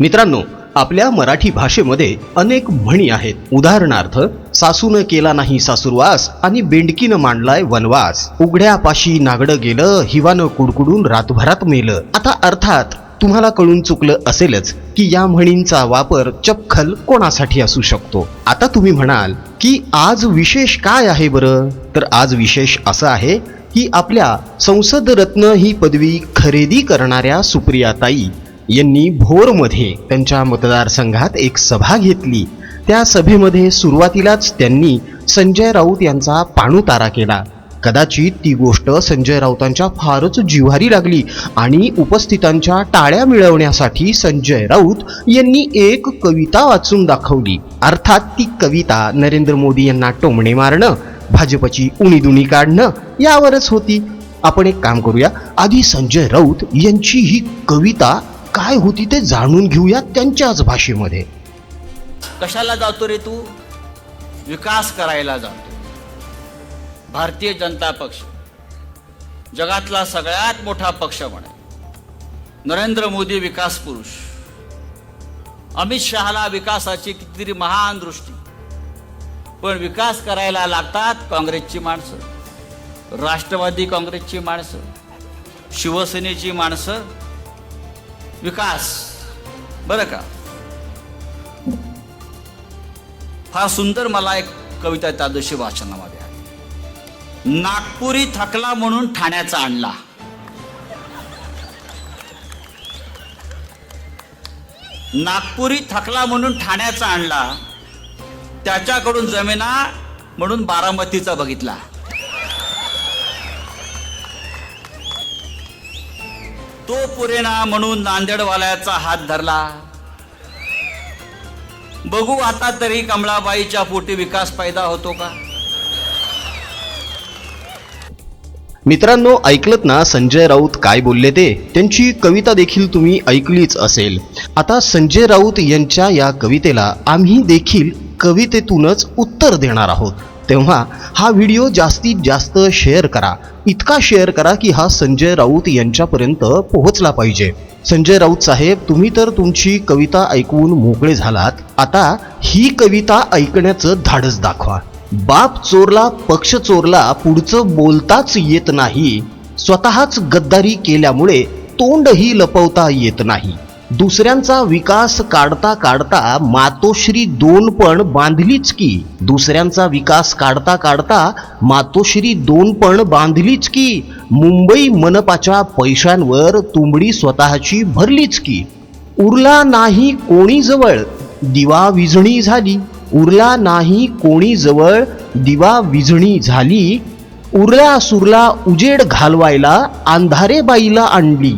मित्रांनो आपल्या मराठी भाषेमध्ये अनेक म्हणी आहेत. उदाहरणार्थ सासून केला नाही सासूरवास आणि बेंडकीनं मांडलाय वनवास. उघड्यापाशी नागडं गेलं हिवानं कुडकुडून रातभरात मेलं. आता अर्थात तुम्हाला कळून चुकलं असेलच की या म्हणींचा वापर चपखल कोणासाठी असू शकतो. आता तुम्ही म्हणाल की आज विशेष काय आहे बरं? तर आज विशेष असं आहे की आपल्या संसद रत्न ही पदवी खरेदी करणाऱ्या सुप्रियाताई यांनी भोरमध्ये त्यांच्या मतदारसंघात एक सभा घेतली. त्या सभेमध्ये सुरुवातीलाच त्यांनी संजय राऊत यांचा पाणुतारा केला. कदाचित ती गोष्ट संजय राऊतांच्या फारच जिव्हारी लागली आणि उपस्थितांच्या टाळ्या मिळवण्यासाठी संजय राऊत यांनी एक कविता वाचून दाखवली. अर्थात ती कविता नरेंद्र मोदी यांना टोमणे मारणं भाजपची उणीदुणी काढणं यावरच होती. आपण एक काम करूया. आधी संजय राऊत यांची ही कविता काय होती ते जाणून घेऊया त्यांच्याच भाषेमध्ये. कशाला जातो रे तू? विकास करायला जातो. भारतीय जनता पक्ष. जगातला सगळ्यात मोठा पक्ष म्हणे नरेंद्र मोदी विकास पुरुष. अमित शहाला विकासाची कितीतरी महान दृष्टी. पण विकास करायला लागतात काँग्रेसची माणसं. राष्ट्रवादी काँग्रेसची माणसं. शिवसेनेची माणसं. विकास. बरं का? फार सुंदर मला एक कविता त्या दिवशी वाचनामध्ये आली. नागपुरी थकला म्हणून ठाण्याचा आणला. नागपुरी थकला म्हणून ठाण्याचा आणला. त्याच्याकडून जमिना म्हणून बारामतीचा बघितला. तो पुरेना म्हणून नांदेडवाल्याचा हात धरला. बघू आता तरी कमळाबाईच्या पोटी विकास पैदा होतो का? मित्रांनो ऐकलत ना संजय राऊत काय बोलले ते? त्यांची कविता देखील तुम्ही ऐकलीच असेल. आता संजय राऊत यांच्या या कवितेला आम्ही देखील कवितेतूनच उत्तर देणार आहोत. तेव्हा हा व्हिडिओ जास्तीत जास्त शेअर करा. इतका शेअर करा की हा संजय राऊत यांच्यापर्यंत पोहोचला पाहिजे. संजय राऊत साहेब तुम्ही तर तुमची कविता ऐकून मोकळे झालात. आता ही कविता ऐकण्याचं धाडस दाखवा. बाप चोरला पक्ष चोरला पुढचं बोलताच येत नाही. स्वतःच गद्दारी केल्यामुळे तोंडही लपवता येत नाही. दुसऱ्यांचा विकास काढता काढता मातोश्री दोन पण बांधलीच की. दुसऱ्यांचा विकास काढता काढता मातोश्री दोन पण बांधलीच की. मुंबई मनपाच्या पैशांवर तुंबडी स्वतःची भरलीच की. उरला नाही कोणी जवळ दिवा विझणी झाली. उरला नाही कोणी जवळ दिवा विझणी झाली. उरला सुरला उजेड घालवायला अंधारे बाईला आणली.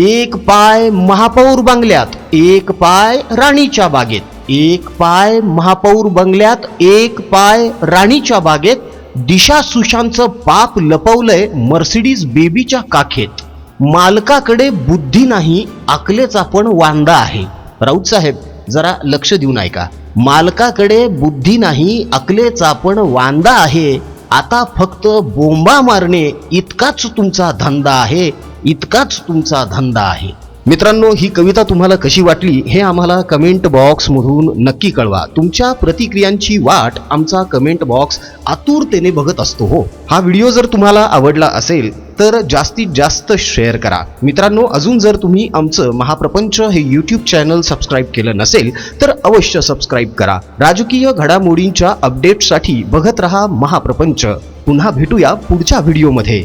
एक पाय महापौर बंगल्यात एक पाय राणीच्या बागेत. एक पाय महापौर बंगल्यात एक पाय राणीच्या बागेत. दिशा सुशांतचं पाप लपवलंय मर्सिडीज बेबीच्या काखेत. मालकाकडे बुद्धी नाही अकलेचा पण वांदा आहे. राऊत साहेब जरा लक्ष देऊन ऐका. मालकाकडे बुद्धी नाही अकलेचा पण वांदा आहे. आता फक्त बोंबा मारणे इतकाच तुमचा धंदा आहे. इतकाच तुमचा धंदा आहे. मित्रांनो ही कविता तुम्हाला कशी वाटली हे आम्हाला कमेंट बॉक्समधून नक्की कळवा. तुमच्या प्रतिक्रियांची वाट आमचा कमेंट बॉक्स आतुरतेने बघत असतो हो. हा व्हिडिओ जर तुम्हाला आवडला असेल तर जास्तीत जास्त शेअर करा. मित्रांनो अजून जर तुम्ही आमचं महाप्रपंच हे यूट्यूब चॅनल सबस्क्राईब केलं नसेल तर अवश्य सबस्क्राईब करा. राजकीय घडामोडींच्या अपडेटसाठी बघत रहा महाप्रपंच. पुन्हा भेटूया पुढच्या व्हिडिओमध्ये.